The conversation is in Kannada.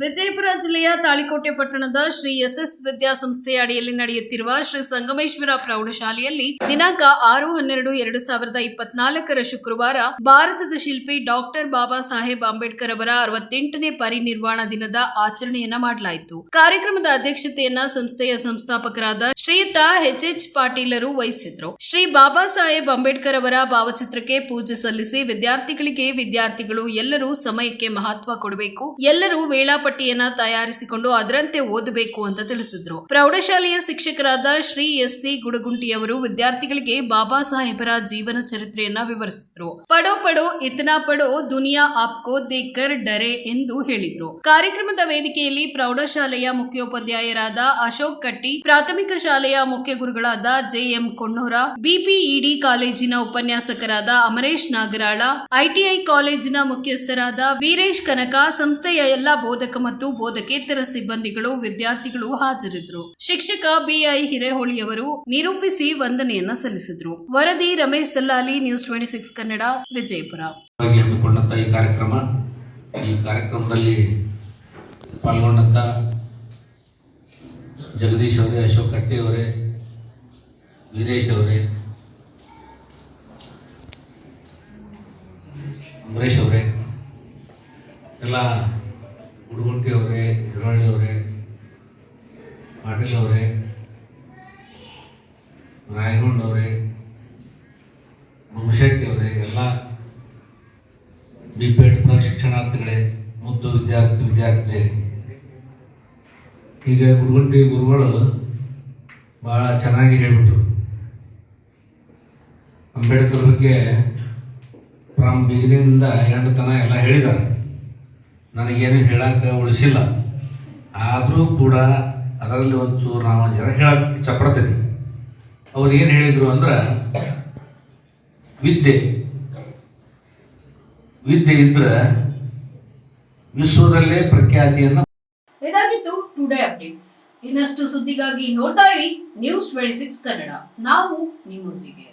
ವಿಜಯಪುರ ಜಿಲ್ಲೆಯ ತಾಳಿಕೋಟೆ ಪಟ್ಟಣದ ಶ್ರೀ ಎಸ್ ಎಸ್ ವಿದ್ಯಾಸಂಸ್ಥೆಯ ಅಡಿಯಲ್ಲಿ ನಡೆಯುತ್ತಿರುವ ಶ್ರೀ ಸಂಗಮೇಶ್ವರ ಪ್ರೌಢಶಾಲೆಯಲ್ಲಿ ದಿನಾಂಕ ಆರು ಹನ್ನೆರಡು ಎರಡು ಸಾವಿರದ ಇಪ್ಪತ್ನಾಲ್ಕರ ಶುಕ್ರವಾರ ಭಾರತದ ಶಿಲ್ಪಿ ಡಾಕ್ಟರ್ ಬಾಬಾ ಸಾಹೇಬ್ ಅಂಬೇಡ್ಕರ್ ಅವರ ಅರವತ್ತೆಂಟನೇ ಪರಿನಿರ್ವಾಣ ದಿನದ ಆಚರಣೆಯನ್ನ ಮಾಡಲಾಯಿತು. ಕಾರ್ಯಕ್ರಮದ ಅಧ್ಯಕ್ಷತೆಯನ್ನ ಸಂಸ್ಥೆಯ ಸಂಸ್ಥಾಪಕರಾದ ಶ್ರೀಯುತ ಎಚ್ ಎಚ್ ಪಾಟೀಲರು ವಹಿಸಿದ್ರು ಶ್ರೀ ಬಾಬಾ ಸಾಹೇಬ್ ಅಂಬೇಡ್ಕರ್ ಅವರ ಭಾವಚಿತ್ರಕ್ಕೆ ಪೂಜೆ ಸಲ್ಲಿಸಿ ವಿದ್ಯಾರ್ಥಿಗಳಿಗೆ ವಿದ್ಯಾರ್ಥಿಗಳು ಎಲ್ಲರೂ ಸಮಯಕ್ಕೆ ಮಹತ್ವ ಕೊಡಬೇಕು. ಎಲ್ಲರೂ ವೇಳಾಪಟ್ಟಿಯನ್ನ ತಯಾರಿಸಿಕೊಂಡು ಅದರಂತೆ ಓದಬೇಕು ಅಂತ ತಿಳಿಸಿದ್ರು. ಪ್ರೌಢಶಾಲೆಯ ಶಿಕ್ಷಕರಾದ ಶ್ರೀ ಎಸ್ ಸಿ ಗುಡಗುಂಟಿಯವರು ವಿದ್ಯಾರ್ಥಿಗಳಿಗೆ ಬಾಬಾ ಸಾಹೇಬರ ಜೀವನ ಚರಿತ್ರೆಯನ್ನ ವಿವರಿಸಿದ್ರು. ಪಡೋ ಪಡೋ, ಇತನಾ ಪಡೋ, ದುನಿಯಾ ಆಪ್ಕೋ ದೇಕರ್ ಡರೆ ಎಂದು ಹೇಳಿದ್ರು. ಕಾರ್ಯಕ್ರಮದ ವೇದಿಕೆಯಲ್ಲಿ ಪ್ರೌಢಶಾಲೆಯ ಮುಖ್ಯೋಪಾಧ್ಯಾಯರಾದ ಅಶೋಕ್ ಕಟ್ಟಿ, ಪ್ರಾಥಮಿಕ ಶಾಲೆಯ ಮುಖ್ಯ ಗುರುಗಳಾದ ಜೆಎಂ ಕೊಣ್ಣೂರ, ಬಿಪಿಇಡಿ ಕಾಲೇಜಿನ ಉಪನ್ಯಾಸಕರಾದ ಅಮರೇಶ್ ನಾಗರಾಳ, ಐಟಿಐ ಕಾಲೇಜಿನ ಮುಖ್ಯಸ್ಥರಾದ ವೀರೇಶ್ ಕನಕ, ಸಂಸ್ಥೆಯ ಎಲ್ಲಾ ಬೋಧಕ ಮತ್ತು ಬೋಧಕೇತರ ಸಿಬ್ಬಂದಿಗಳು ವಿದ್ಯಾರ್ಥಿಗಳು ಹಾಜರಿದ್ದರು. ಶಿಕ್ಷಕ ಬಿಐ ಹಿರೇಹೊಳಿಯವರು ನಿರೂಪಿಸಿ ವಂದನೆಯನ್ನ ಸಲ್ಲಿಸಿದ್ರು. ವರದಿ Ramesh Dallali news twenty six Kannada, Vijayapura. ಹಮ್ಮಿಕೊಂಡಂಥ ಈ ಕಾರ್ಯಕ್ರಮ, ಈ ಕಾರ್ಯಕ್ರಮದಲ್ಲಿ ಪಾಲ್ಗೊಂಡಂಥ ಜಗದೀಶ್ ಅವರೇ, ಅಶೋಕ್ ಕಟ್ಟಿ ಅವರೇ, ವೀರೇಶ್ ಅವರೇ, ಅಂಬರೀಷ್ ಅವರೇ, ಎಲ್ಲ ಹುಡುಗುಂಟಿ ಅವರೇ ಹಿರಳ್ಳಿ ಅವರೇ ಪಾಟೀಲ್ ಅವರೇ ರಾಯಗೊಂಡ್ ಅವರೇ ಗುರುಶೆಟ್ಟಿ ಅವರೇ ಎಲ್ಲ ಬಿ ಪಿ ಎಡ್ ಶಿಕ್ಷಣಾರ್ಥಿಗಳೇ, ಮುದ್ದು ವಿದ್ಯಾರ್ಥಿ ವಿದ್ಯಾರ್ಥಿ ಈಗ ಉಡುಗುಂಟಿ ಗುರುಗಳು ಭಾಳ ಚೆನ್ನಾಗಿ ಹೇಳ್ಬಿಟ್ರು. ಅಂಬೇಡ್ಕರ್ ಬಗ್ಗೆ ಫ್ರಮ್ ಬಿಗಿನಿಂದ ಎಂಡ್ ತನ ಎಲ್ಲ ಹೇಳಿದ್ದಾರೆ. ನನಗೇನು ಹೇಳಕ್ಕೆ ಉಳಿಸಿಲ್ಲ. ಆದರೂ ಕೂಡ ಅದರಲ್ಲಿ ಒಂಚೂರು ನಾವು ಜನ ಹೇಳಕ್ಕೆ ಇಷ್ಟಪಡ್ತೀನಿ ಅವ್ರು ಏನು ಹೇಳಿದರು ಅಂದ್ರೆ, ವಿದ್ಯೆ. ವಿದ್ಯೆ ಇದ್ರೆ ವಿಶ್ವದಲ್ಲೇ ಪ್ರಖ್ಯಾತಿಯನ್ನು ಇದಾಗಿತ್ತು ಟುಡೇ ಅಪ್ಡೇಟ್ಸ್ ಇನ್ನಷ್ಟು ಸುದ್ದಿಗಾಗಿ ನೋಡ್ತಾ ಇರಿ ನ್ಯೂಸ್ ಟ್ವೆಂಟಿ ಸಿಕ್ಸ್ ಕನ್ನಡ ನಾವು ನಿಮ್ಮೊಂದಿಗೆ.